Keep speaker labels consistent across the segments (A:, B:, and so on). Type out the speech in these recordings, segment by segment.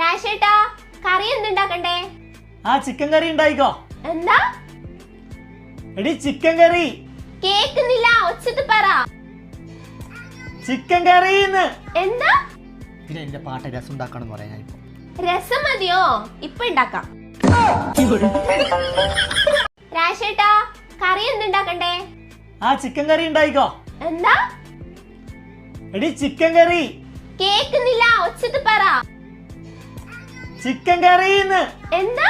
A: രാശേട്ടാ കറി എന്തുണ്ടാക്കണ്ടേ
B: ആ ചിക്കൻ കറി ഉണ്ടായിക്കോ.
A: എന്താ?
B: എടി ചിക്കൻ കറി.
A: കേക്കുന്നില്ല ഒച്ചത്ത് പറ.
B: ചിക്കൻ കറി
A: എന്താ?
B: പിന്നെ എന്റെ പാട്ട് രസം ഉണ്ടാക്കണം പറയാൻ ഞാൻ ഇപ്പൊ.
A: രസം മതിയോ? ഇപ്പൊ ഉണ്ടാക്കാം. രാശേട്ടാ കറി എന്തുണ്ടാക്കണ്ടേ
B: ആ ചിക്കൻ കറി ഉണ്ടായിക്കോ.
A: എന്താ?
B: എടി ചിക്കൻ കറി.
A: കേക്കുന്നില്ല ഒച്ചത്ത് പറ.
B: ചിക്കൻ കറിന്ന്
A: എന്താ?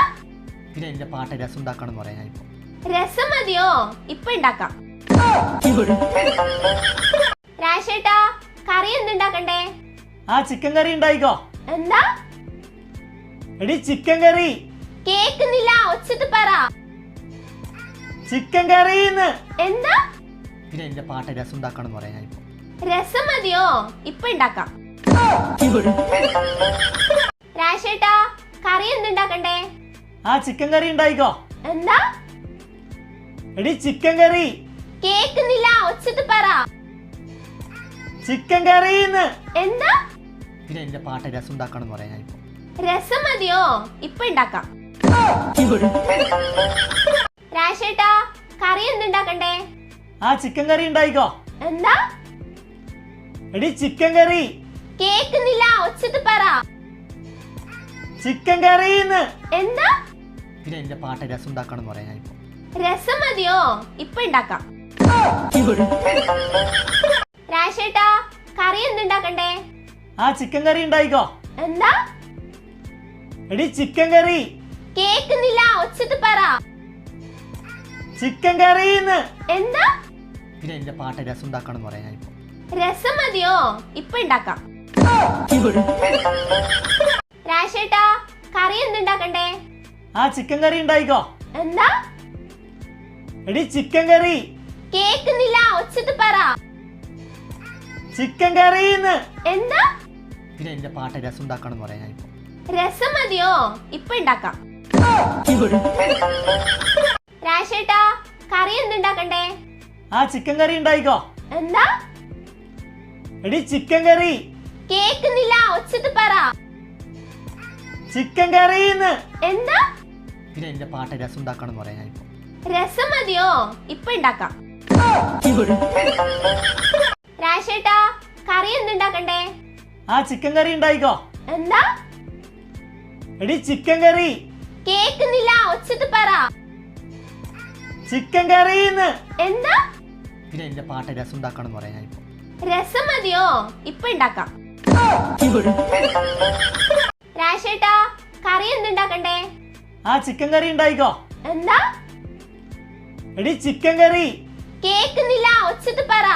B: പിന്നെ എന്റെ പാട്ട് രസം ഉണ്ടാക്കണം പറയാ ഞാൻ ഇപ്പൊ.
A: രസം മതിയോ? ഇപ്പൊ ഉണ്ടാക്കാം. രാശേട്ടാ കറി എന്തുണ്ടാക്കണ്ടേ
B: ആ ചിക്കൻ കറി ഉണ്ടായിക്കോ.
A: എന്താ?
B: എടി ചിക്കൻ കറി.
A: കേക്കുന്നില്ല ഒച്ചത്ത് പറ.
B: ചിക്കൻ കറിന്ന്
A: എന്താ?
B: പിന്നെ എന്റെ പാട്ട് രസം ഉണ്ടാക്കണം പറയാൻ ഞാൻ ഇപ്പൊ.
A: രസം മതിയോ? ഇപ്പൊ ഉണ്ടാക്കാം. രാശേട്ടാ കറി എന്തുണ്ടാക്കണ്ടേ
B: ആ ചിക്കൻ കറി ഉണ്ടായിക്കോ.
A: എന്താ?
B: എടി ചിക്കൻ കറി
A: കേക്കുന്നില്ല ഒച്ചത്ത് പറ.
B: ചിക്കൻ കറി
A: എന്താ?
B: പിന്നെ എന്റെ പാട്ട് രസം ഉണ്ടാക്കണം പറയാൻ ഞാൻ ഇപ്പൊ.
A: രസം മതിയോ? ഇപ്പൊ ഉണ്ടാക്കാം. രാശേട്ടാ കറി എന്തുണ്ടാക്കണ്ടേ
B: ആ ചിക്കൻ കറി ഉണ്ടായിക്കോ.
A: എന്താ?
B: എടി ചിക്കൻ കറി
A: കേക്കുന്നില്ല ഒച്ചത്ത് പറ.
B: ചിക്കൻ കറിന്ന്
A: എന്താ?
B: പിന്നെ എന്റെ പാട്ട് രസം ഉണ്ടാക്കണം പറയാൻ ഞാൻ ഇപ്പൊ.
A: രസം മതിയോ? ഇപ്പൊ ഉണ്ടാക്കാം. രാശേട്ടാ കറി എന്തുണ്ടാക്കണ്ടേ
B: ആ ചിക്കൻ കറി ഉണ്ടായിക്കോ.
A: എന്താ?
B: എടി ചിക്കൻ കറി.
A: കേക്കുന്നില്ല ഒച്ചത്ത് പറ.
B: ചിക്കൻ കറിന്ന്
A: എന്താ?
B: പിന്നെ എന്റെ പാട്ട് രസം ഉണ്ടാക്കണം പറയാൻ ഞാൻ ഇപ്പൊ.
A: രസം മതിയോ? ഇപ്പൊ ഉണ്ടാക്കാം. രാശേട്ടാ കറി എന്തുണ്ടാക്കണ്ടേ
B: ആ ചിക്കൻ കറി ഉണ്ടായിക്കോ.
A: എന്താ?
B: എടി ചിക്കൻ കറി
A: കേക്കുന്നില്ല ഒച്ചത്ത് പറ.
B: ചിക്കൻ കറി
A: എന്താ?
B: പിന്നെ എന്റെ പാട്ട് രസം ഉണ്ടാക്കണം പറയാ ഞാൻ ഇപ്പൊ.
A: രസം മതിയോ? ഇപ്പൊ ഉണ്ടാക്കാം. രാശേട്ടാ കറി എന്തുണ്ടാക്കണ്ടേ
B: ആ ചിക്കൻ കറി ഉണ്ടായിക്കോ.
A: എന്താ?
B: എടി ചിക്കൻ കറി
A: കേക്കുന്നില്ല ഒച്ചത്ത് പറ.
B: ചിക്കൻ കറിന്ന്
A: എന്താ?
B: പിന്നെ എന്റെ പാട്ട് രസം ഉണ്ടാക്കണം എന്ന് ഞാൻ ഇപ്പൊ.
A: രസം മതിയോ? ഇപ്പൊ ഉണ്ടാക്കാം. രാശേട്ടാ കറി എന്തുണ്ടാക്കണ്ടേ
B: ആ ചിക്കൻ കറി ഉണ്ടായിക്കോ.
A: എന്താ?
B: എടി ചിക്കൻ കറി.
A: കേക്കുന്നില്ല ഒച്ചത്ത് പറ.
B: ചിക്കൻ കറിന്ന്
A: എന്താ?
B: പിന്നെ എന്റെ പാട്ട് രസം ഉണ്ടാക്കണം പറയാൻ ഞാൻ ഇപ്പൊ.
A: രസം മതിയോ? ഇപ്പൊ ഉണ്ടാക്കാം. കറി എന്തുണ്ടാക്കണ്ടേ
B: ആ ചിക്കൻ കറി ഉണ്ടായിക്കോ?
A: എന്താ?
B: എടി ചിക്കൻ കറി
A: കേക്കുന്നില്ല ഒച്ചത്ത് പറ.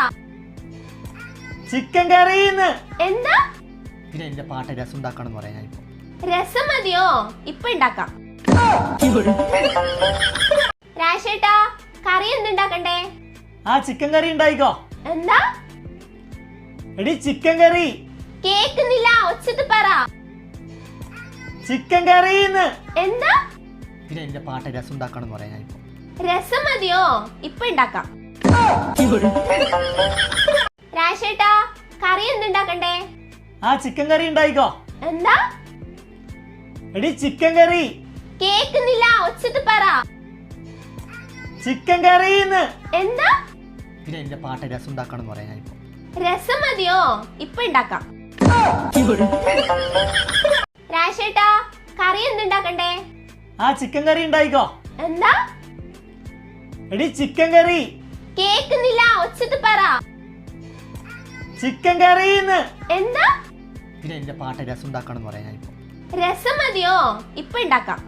B: ചിക്കൻ കറിന്ന്
A: എന്താ?
B: പിന്നെ എന്റെ പാട്ട് രസം ഉണ്ടാക്കണം പറയാൻ ഞാൻ ഇപ്പൊ.
A: രസം മതിയോ? ഇപ്പൊ ഉണ്ടാക്കാം. രാശേട്ടാ കറി എന്തുണ്ടാക്കണ്ടേ
B: ആ ചിക്കൻ കറി ഉണ്ടായിക്കോ?
A: എന്താ?
B: എടി ചിക്കൻ കറി
A: കേക്കുന്നില്ല ഒച്ചത്ത് പറ.
B: ചിക്കൻ കറിന്ന്
A: എന്താ?
B: പിന്നെ എന്റെ പാട്ട് രസം ഉണ്ടാക്കണം പറയാൻ ഞാൻ ഇപ്പൊ.
A: രസം മതിയോ? ഇപ്പൊ ഉണ്ടാക്കാം. രാശേട്ടാ കറി എന്തുണ്ടാക്കണ്ടേ
B: ആ ചിക്കൻ കറി ഉണ്ടായിക്കോ.
A: എന്താ?
B: എടി ചിക്കൻ കറി.
A: കേക്കുന്നില്ല ഒച്ചത്ത് പറ.
B: ചിക്കൻ കറിന്ന്
A: എന്താ?
B: പിന്നെ എന്റെ പാട്ട് രസം ഉണ്ടാക്കണം പറയാൻ ഞാൻ ഇപ്പൊ.
A: രസം മതിയോ? ഇപ്പൊ ഉണ്ടാക്കാം. രാശേട്ടാ കറി എന്തുണ്ടാക്കണ്ടേ
B: ആ ചിക്കൻ കറി ഉണ്ടായിക്കോ.
A: എന്താ?
B: എടി ചിക്കൻ കറി
A: കേക്കുന്നില്ല ഒച്ചത്ത് പറ.
B: ചിക്കൻ കറി
A: എന്താ?
B: പിന്നെ എന്റെ പാട്ട് രസം ഉണ്ടാക്കണം പറയാൻ ഞാൻ ഇപ്പൊ.
A: രസം മതിയോ? ഇപ്പൊ ഉണ്ടാക്കാം.